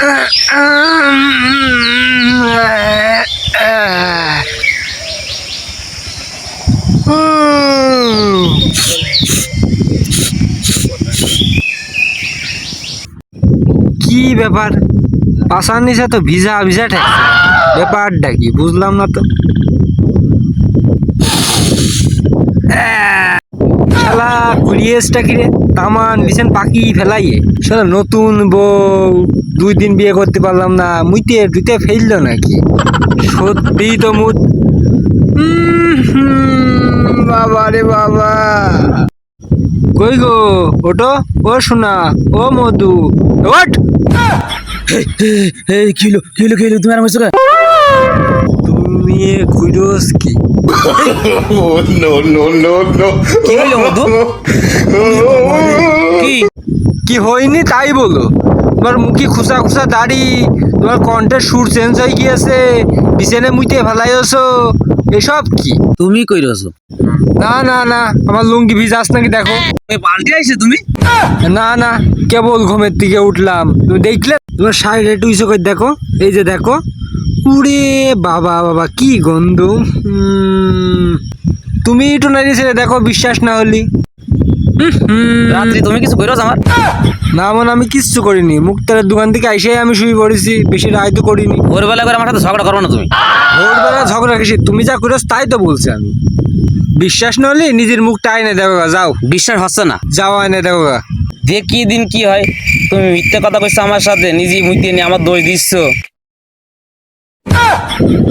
কি ব্যাপার? পাশার নিচে তো ভিজা ভিজা ঠেকছে ব্যাপারটা কি বুঝলাম না তো। শালা কুড়িয়েসটা কিরে তামান বিছেন পাখি ফেলাইয়ে। শালা নতুন বউ, দুই দিন বিয়ে করতে পারলাম না, মুইতে, দুইতে ফেলল নাকি? সত্যি তো মুত বাবা রে বাবা। কই গো? ওটো? ও শোনা ও মধু। ওট কিলো কিলো কিলো তুমি আর তুমি কুইরোস কি no no no! কি হইল মধু কি? কি হয়নি তাই বলো। তোমার মুখে খুসা খুসা দাড়ি তোমার কণ্ঠের সুর চেঞ্জ হয়ে গিয়েছে বিছানে মুইতে ফেলাইছো এসব কি? তুমি কই রয়েছো? না না না আমার লুঙ্গি ভিজাস নাকি দেখো। পাল্টে আইছে তুমি? না না কেবল ঘুমের দিকে উঠলাম। তুমি দেখলে? তোমার শাড়ি একটু ইসো করে দেখো। এই যে দেখো উড়ে বাবা বাবা কি গন্ধ। তুমি একটু নাড়িয়ে ছেড়ে দেখো বিশ্বাস না হলি। রাত্রি তুমি কিছু কইরছ আমার না মনে আমি কিচ্ছু করিনি। মুক্তারের দোকান থেকে আইসে আমি শুয়ে পড়েছি বেশি রায় তো করিনি। ভোরবেলা করে আমার সাথে ঝগড়া করব না তুমি। ভোরবেলা ঝগড়া কিসে তুমি যা করেছ তাই তো বলছি আমি। বিশ্বাস না হলে নিজের মুখটা আইনে দেখো যাও। বিশ্বাস হচ্ছে না। যাও আইনে দেখো। দেখি দিন কি হয় তুমি মিথ্যে কথা কইছো আমার সাথে নিজে মুইতে নিয়ে আমার দোষ দিচ্ছ।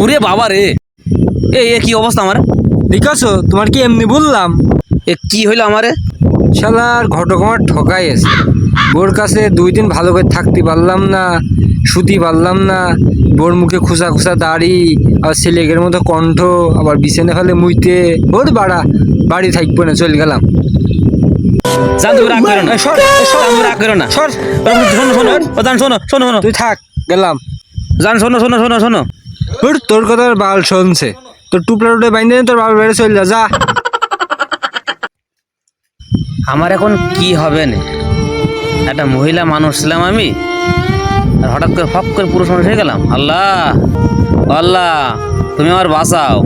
ওরে বাবা রে। এ এ কি অবস্থা আমার? ঠিক আছে? তোমার কি এমনি বললাম? এ কি হইল আমারে? শালার ঘটক আমার ঠকাই আছে। বোর কাছে দুই দিন ভালো করে থাকতে পারলাম না শুতি পারলাম না। বোর মুখে খুসা খুসা দাড়ি আর ছেলেগের মতো কণ্ঠ আবার বিছানে ফেলে মুইতে। ওর বাড়া বাড়ি থাকব না চলে গেলাম। শোনো শোনো শোনো। তুই থাক গেলাম। জান শোনো শোনো শোনো শোনো। তোর কথা বাল শুনছে। তোর টুপলা টুটে বাইন্দে নে, তোর বাবার বেড়ে চলে যা যা। আমার এখন কি হবে না? একটা মহিলা মানুষ ছিলাম আমি আর হঠাৎ করে ফক করে পুরুষ মানুষ হয়ে গেলাম। আল্লাহ আল্লাহ তুমি আমার বাঁচাও।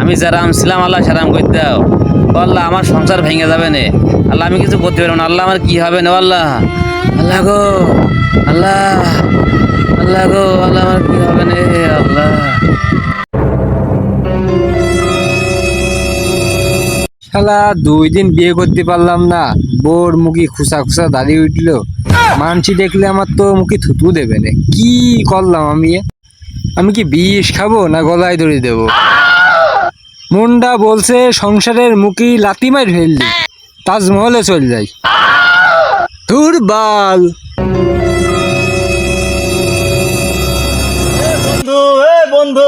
আমি যারাম ছিলাম আল্লাহ সেরাম করে দাও। আল্লাহ আমার সংসার ভেঙে যাবে না। আল্লাহ আমি কিছু করতে পারব না। আল্লাহ আমার কি হবে না? আল্লাহ আল্লাহ গো আল্লাহ। আল্লাহ গো, আল্লাহ আমার কি হবে না আল্লাহ। শালা, দুই দিন বিয়ে করতে পারলাম না। বোর মুখে খুসা খুসা দাঁড়িয়ে উঠল। মানসি দেখলে আমার তো মুখে থুতু দেবে না। কি করলাম আমি? আমি কি বিষ খাব না গলায় দড়ি দেব? মুন্ডা বলছে, সংসারের মুখে লাতি মার ফেললি। তাজমহলে চল যাই। ধুর বাল! বন্ধু।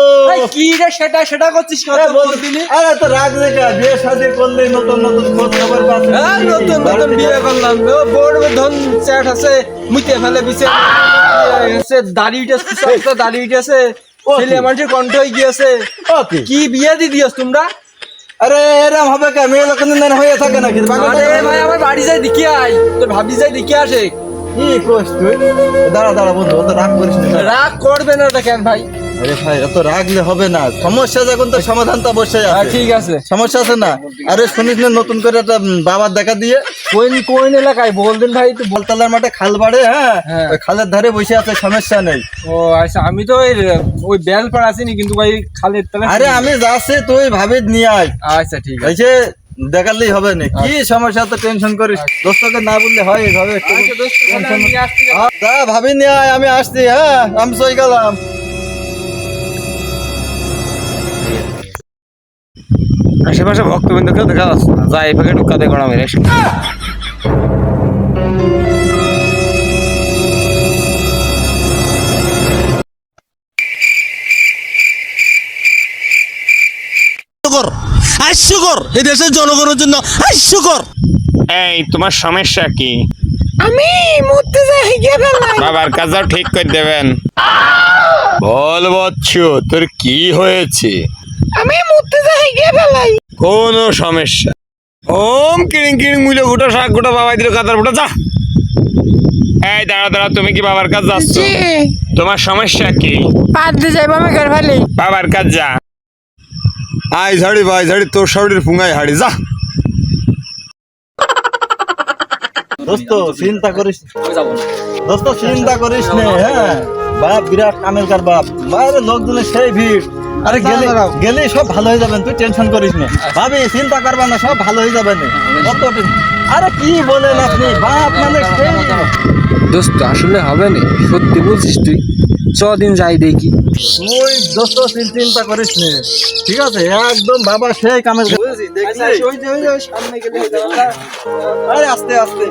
কি রে সেটা সেটা করছিস এ বন্ধু আরে তো রাগ রেখা বিয়ে শাদী করলে নতুন নতুন খোঁজ খবর পাচ্ছি হ্যাঁ, নতুন নতুন বিয়ে করলাম। ও বড় ধন চ্যাট আছে মুইতে ফেলে বিছে সে দাড়ি উঠেছে সব দাড়ি উঠেছে ছেলে মানুষের কণ্ঠ হয়ে গিয়েছে। কি? বিয়ে দি দিয়েছ তোমরা? আরে এরম হবে কে মেয়ে লোক হয়ে থাকে নাকি? আরে ভাই আমার বাড়ি যাই দেখি আই তোর ভাবি যাই দেখি আসে। কি কোস তুই? দাঁড়া দাঁড়া বন্ধু অত রাগ করিস না। রাগ করবে না তো কেন ভাই। আরে ভাই এত রাগলে হবে না। সমস্যা যখন তো সমাধানটা বসে হ্যাঁ, আছে। ঠিক আছে। সমস্যা আছে না? আরে শুনিস না নতুন করে একটা বাবার দেখা দিয়ে কোন কোন এলাকায়? ভাই তো বলতলার মাঠে খাল বাড়ে হ্যাঁ? হ্যাঁ। খালের ধারে বসে আছে সমস্যা নেই। ও আচ্ছা আমি তো ওই ওই বেল পাড়া আসিনি কিন্তু ভাই খালের তলে আরে আমি যাচ্ছি তুই ভাবি নিয়ে আয়। আচ্ছা ঠিক আছে। দেখালেই হবে না। কি সমস্যা তো টেনশন করিস? দোস্তকে না বললে হয় এভাবে আচ্ছা, যা ভাবি নিয়ে আয় আমি আসছি হ্যাঁ আমি সই গেলাম। আশেপাশে ভক্তবৃন্দকেও দেখা যাচ্ছে না। যা এই ফাঁকে ঢুকা দিয়ে গড়া মেরে হাস্যকর এই দেশের জনগণের জন্য হাস্যকর এই তোমার সমস্যা কি? আমি মরতে যাই বাবার কাজও ঠিক করে দেবেন। বল বচ্চু তোর কি হয়েছে? আমি মরতে যাই গিয়ে ফেলাই। কোনো সমস্যা। ওম কিড়িং কিড়িং মুলো গুটো শাক গুটো বাবাই দিল কাতার ফুটো যা। এই দাঁড়া দাঁড়া তুমি কি বাবার কাছে যাচ্ছ? তোমার সমস্যা কি? পারতে যাইবো আমি ঘর ফেলি। বাবার কাছে যা। আই ঝাড়ি ভাই ঝাড়ি তোর শাড়ির ফুঙ্গাই হাড়ি যা। দোস্ত চিন্তা করিস দোস্ত চিন্তা করিস নে হ্যাঁ? বাপ বিরাট কামের কার বাপ। বাইরে লোকজনের সেই ভিড়। আরে গেলে গেলে সব ভালো হয়ে যাবেন তুই টেনশন করিস না। ভাবি চিন্তা করবা না সব ভালো হয়ে যাবে না কত আরে কি বলেন আপনি? বাপ মানে দোস্ত আসলে হবে না। সত্যি বলছিস তুই। দিন যাই দেখি। তুই দোস্ত চিন- চিন্তা করিস নে। ঠিক আছে? একদম বাবা সেই। বুঝেছি, দেখছি। আরে আস্তে আস্তে।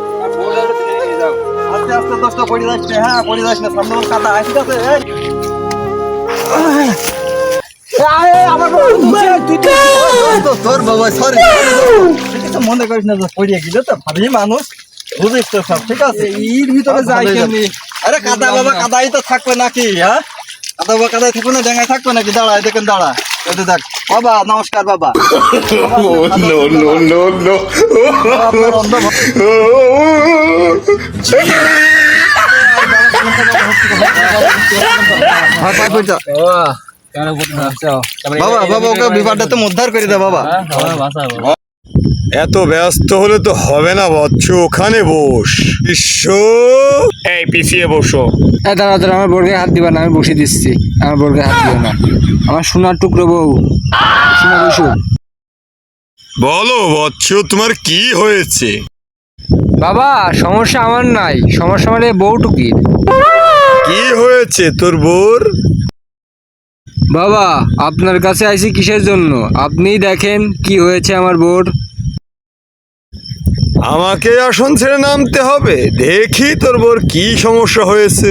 আস্তে আস্তে দোস্ত পড়ে না, হ্যাঁ পড়ে যাস না। সামনে কাটা আছে, ঠিক আছে? তোর বাবা সরি কিছু মনে করিস না পড়িয়ে গেলে তো ভাবি মানুষ। বুঝিস তো সব ঠিক আছে? এর ভিতরে যাই কেমনি? আরে কাদা বাবা কাদাই তো থাকবে নাকি হ্যাঁ? কাদা বাবা কাদাই থাকবে না ডেঙ্গাই থাকবে নাকি? দাঁড়া দেখেন দাঁড়া। যে দেখ বাবা নমস্কার বাবা. আপনার অন্ধ ভক্ত। ভয় পাই কই যা। বাবা বাবা ওকে বিপদটা তো উদ্ধার করে দে বাবা। এত ব্যস্ত হলে তো হবে না বচ্চ। ওখানে বস। বিশ্ব। এই পিছিয়ে বসো। এ দাঁড়া দাঁড়া আমার বোরকে হাত দিবা না আমি বসে দিচ্ছি। আমার বোরকে হাত দিও না। আমার সোনার টুকরো বউ। সোনা বসু। বলো বচ্চ তোমার কি হয়েছে? বাবা সমস্যা আমার নাই। সমস্যা মানে বউটুকির। কি হয়েছে তোর বোর বাবা আপনার কাছে আইছি কিসের জন্য? আপনিই দেখেন কি হয়েছে আমার বোর আমাকে আসন ছেড়ে নামতে হবে। দেখি তোর বোর কি সমস্যা হয়েছে।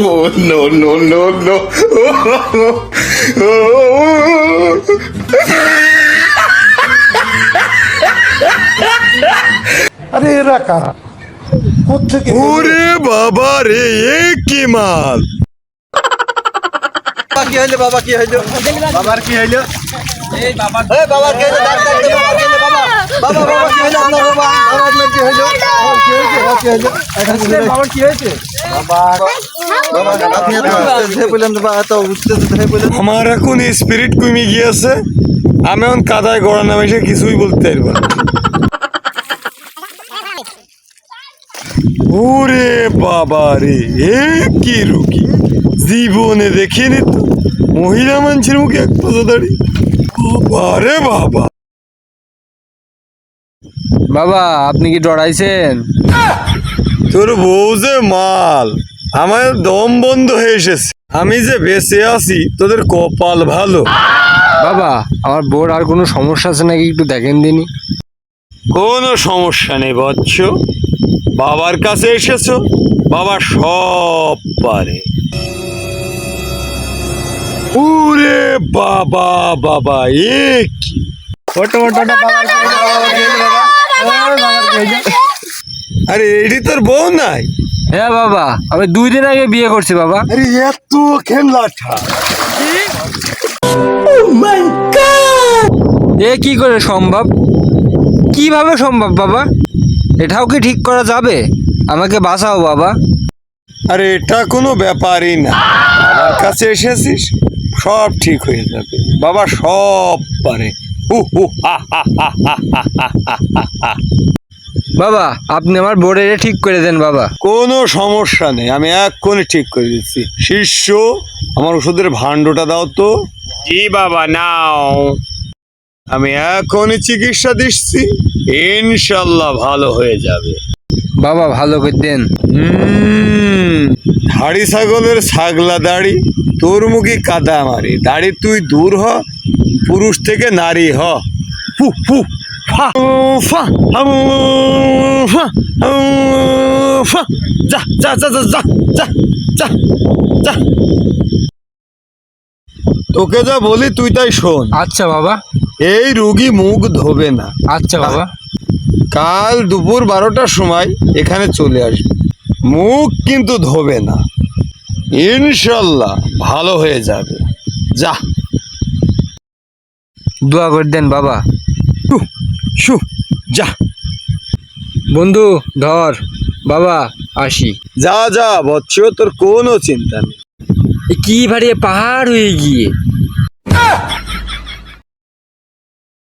Oh, no, no, no, no. ওরে বাবা রে এ কি মাল? বাবা কি হইল বাবা কি হইল? বাবার কি হইল? এই বাবা এই বাবার কি হইল? ডাক ডাক দে, বাবা কি হইল? বাবা বাবা বাবা কি হইল? আপনার বাবা বাবা আপনার কি হইল? কি হইছে? বাবা কি হইল? বাবা কি হইছে? বাবা বাবা আপনি এত উত্তেজিত বললেন বাবা এত উত্তেজিত বললেন। আমার এখন স্পিরিট কমে গিয়েছে আমি এখন কাদায় গড়া নামে কিছুই বলতে পারব না। ওরে বাবা রে এ কি রুগী? জীবনে দেখিনি তো। মহিলা মানুষের মুখে এক পাশা দাঁড়ি। বাবা রে বাবা। বাবা আপনি কি ডরাইছেন? তোর বউ যে মাল আমার দম বন্ধ হয়ে এসেছে। আমি যে বেঁচে আছি তোদের কপাল ভালো। বাবা আমার বোর আর কোনো সমস্যা আছে নাকি একটু দেখেন দিনই কোনো সমস্যা নেই বচ্চ বাবার কাছে এসেছ? বাবা সব পারে। ওরে বাবা বাবা এ কি? আরে এডি তোর বউ নাই? হ্যাঁ বাবা আমি দুই দিন আগে বিয়ে করছি বাবা। আরে এত খেমলাঠা এ কি করে সম্ভব? কীভাবে সম্ভব বাবা? এটাও কি ঠিক করা যাবে? আমাকে বাঁচাও বাবা। আরে এটা কোনো ব্যাপারই না। আমার কাছে এসেছিস সব ঠিক হয়ে যাবে। বাবা সব পারে। বাবা আপনি আমার বোর্ডে ঠিক করে দেন বাবা। কোনো সমস্যা নেই আমি এক্ষুনি ঠিক করে দিচ্ছি। শিষ্য আমার ওষুধের ভাণ্ডটা দাও তো। জি বাবা নাও। আমি এখনই চিকিৎসা দিচ্ছি। ইনশাল্লাহ ভালো হয়ে যাবে। বাবা ভালো করে দেন। হাড়ি ছাগলের ছাগলা দাড়ি তোর মুখে কাদা মারি। দাড়ি তুই দূর হ পুরুষ থেকে নারী হ। ফু ফু যা যা যা যা যা যা যা। তোকে যা বলি তুই তাই শোন। আচ্ছা বাবা। এই রুগী মুখ ধোবে না। আচ্ছা বাবা। কাল দুপুর বারোটার সময় এখানে চলে আসবে। মুখ কিন্তু ধোবে না। ইনশাল্লাহ ভালো হয়ে যাবে। যা। দোয়া করে দেন বাবা। শু, শু যা। বন্ধু ধর। বাবা আসি। যা যা বৎস তোর কোনো চিন্তা নেই। এ কি ভারী পাহাড় হয়ে গিয়ে?